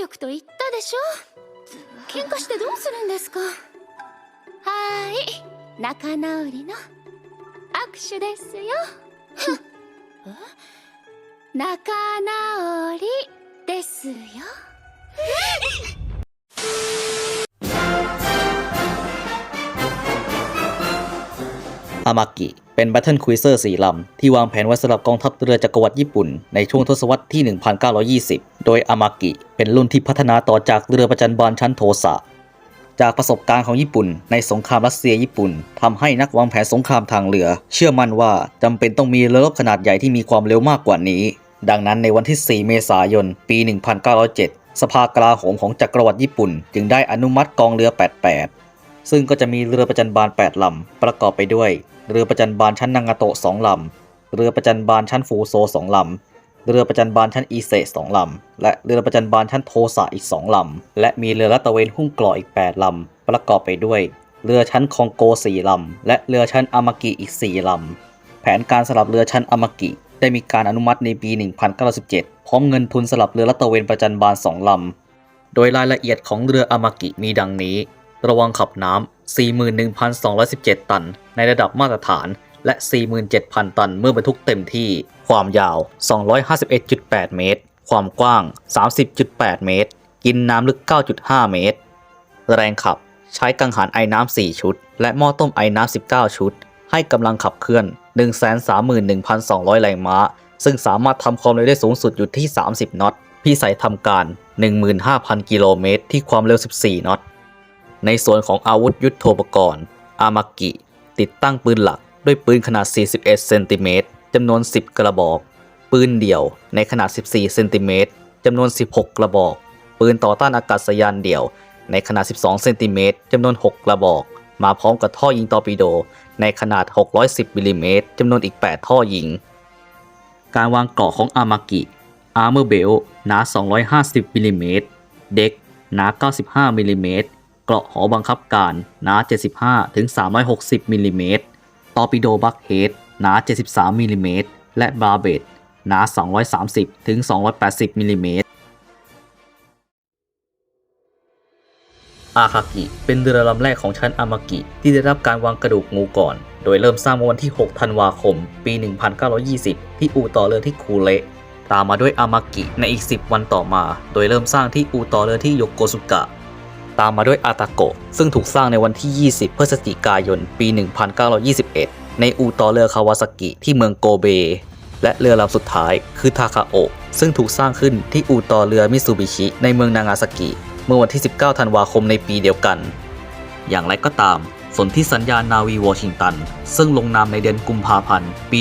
良くと言ったでしょ。喧嘩してどうするんですか。はーい。仲直りの握手ですよ。仲直りですよ。ามากิ เป็นแบทเทิลค u ิเซอร์สี่ลำ ที่วางแผนไว้สำหรับกองทัพเรือจักรวรรดิญี่ปุ่น ในช่วงทศวรรษที่ 1920 โดยอามากิ เป็นรุ่นที่พัฒนาต่อจากเรือประจันบานชั้นโทสะ จากประสบการณ์ของญี่ปุ่น ในสงครามรัสเซียญี่ปุ่นทำให้นักวางแผนสงครามทางเรือ เชื่อมั่นว่าจำเป็นต้องมีเรือรบขนาดใหญ่ที่มีความเร็วมากกว่านี้ ดังนั้นในวันที่ 4 เมษายน ปี 1907 สภากลาโหมของจักรวรรดิญี่ปุ่น จึงได้อนุมัติกองเรือ 88ซึ่งก็จะมีเรือประจันบาน 8 ลำ ประกอบไปด้วย เรือประจันบานชั้นนางาโตะ2ลำ เรือประจันบานชั้นฟูโซ2ลำ เรือประจันบานชั้นอีเซส2ลำ และเรือประจันบานชั้นโทสะอีก2ลำ และมีเรือลาดตระเวนหุ้มเกราะอีก 8 ลำ ประกอบไปด้วย เรือชั้นคองโก4ลำ และเรือชั้นอามากิอีก4ลำ แผนการสลับเรือชั้นอามากิได้มีการอนุมัติในปี 1917พร้อมเงินทุนสลับเรือลาดตระเวนประจันบาน2ลำ โดยรายละเอียดของเรืออามากิมีดังนี้ ระวังขับน้ำ 41,217 ตัน ในระดับมาตรฐาน และ 47,000 ตันเมื่อบรรทุกเต็มที่ ความยาว 251.8 เมตร ความกว้าง 30.8 เมตร กินน้ำลึก 9.5 เมตร แรงขับใช้กังหันไอ้น้ำ 4 ชุด และหม้อต้มไอ้น้ำ 19 ชุด ให้กำลังขับเคลื่อน 131,200 แรงม้า ซึ่งสามารถทำความเร็วได้สูงสุดอยู่ที่ 30 น็อตพี่ใส่ทำการ 15,000 กิโลเมตรที่ความเร็ว 14 น็อต ในส่วนของอาวุธยุทโธปกรณ์ อามากิ ติดตั้งปืนหลักด้วยปืนขนาด 41 เซนติเมตรจำนวน 10 กระบอก ปืนเดี่ยวในขนาด 14 เซนติเมตรจำนวน 16 กระบอก ปืนต่อต้านอากาศยานเดี่ยว ในขนาด 12 เซนติเมตรจำนวน 6 กระบอก มาพร้อมกับท่อยิงตอร์ปิโด ในขนาด 610มิลลิเมตรจำนวนอีก 8 ท่อยิง การวางเกราะของอามากิ Armor Belt หนา 250มิลลิเมตรเด็กหนา 95มิลลิเมตร เกราะหอบังคับการหนา 75ถึง360มิลลิเมตรตอร์ปิโดบัคเฮดหนา 73มิลลิเมตรและบาร์เบตหนา 230ถึง280มิลลิเมตรอาคากิ เป็นเรือลำแรกของชั้นอามากิ ที่ได้รับการวางกระดูกงูก่อน โดยเริ่มสร้างเมื่อวันที่ 6 ธันวาคม ปี 1920 ที่อู่ต่อเรือที่คูเละตามมาด้วยอามากิในอีก 10 วันต่อมา โดยเริ่มสร้างที่อู่ต่อเรือที่โยโกสุกะ ตามมาด้วยอาตาโกะซึ่งถูกสร้างในวันที่ 20 พฤศจิกายน ปี 1921 ในอู่ต่อเรือคาวาซากิที่เมืองโกเบ และเรือลำสุดท้ายคือทาคาโอะซึ่งถูกสร้างขึ้นที่อู่ต่อเรือมิตซูบิชิในเมืองนางาซากิ เมื่อวันที่ 19 ธันวาคมในปีเดียวกัน อย่างไรก็ตาม สนธิสัญญานาวีวอชิงตัน ซึ่งลงนามในเดือนกุมภาพันธ์ปี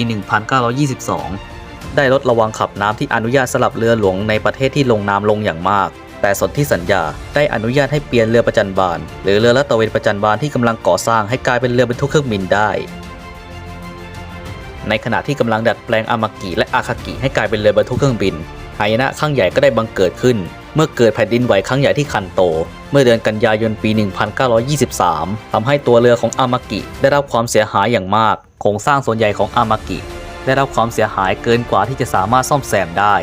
1922 ได้ลดระวังขับน้ำที่อนุญาตสลับเรือหลวงในประเทศที่ลงนามลงอย่างมาก แต่สนธิสัญญาได้อนุญาตให้เปลี่ยนเรือประจันบาน หรือเรือลาดตระเวนประจันบานที่กำลังก่อสร้างให้กลายเป็นเรือบรรทุกเครื่องบินได้ ในขณะที่กำลังดัดแปลงอามากิและอาคากิให้กลายเป็นเรือบรรทุกเครื่องบินหายนะครั้งใหญ่ก็ได้บังเกิดขึ้น เมื่อเกิดแผ่นดินไหวครั้งใหญ่ที่คันโต เมื่อเดือนกันยายนปี 1923ทำให้ตัวเรือของอามากิได้รับความเสียหายอย่างมาก โครงสร้างส่วนใหญ่ของอามากิได้รับความเสียหายเกินกว่าที่จะสามารถซ่อมแซมได้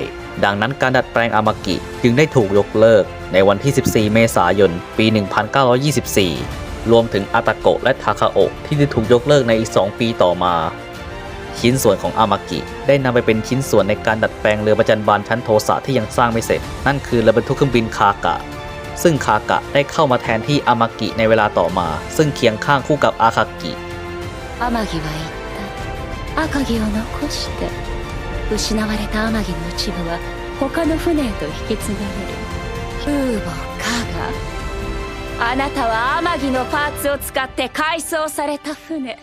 ดังนั้นการดัดแปลงอามากิจึงได้ถูกยกเลิก ในวันที่ 14 เมษายน ปี 1924 รวมถึงอาตาโกะและทาคาโอะที่ได้ถูกยกเลิกในอีก 2 ปีต่อมา ชิ้นส่วนของอามากิ ได้นำไปเป็นชิ้นส่วนในการดัดแปลงเรือประจันบานชั้นโทสะที่ยังสร้างไม่เสร็จ นั่นคือเรือบรรทุกเครื่องบินคากะ ซึ่งคากะได้เข้ามาแทนที่อามากิในเวลาต่อมา ซึ่งเคียงข้างคู่กับอาคากิ 天城は言った赤城を残して 失われた天城の一部は他の船へと引き継がれる空母カガあなたは天城のパーツを使って改装された船。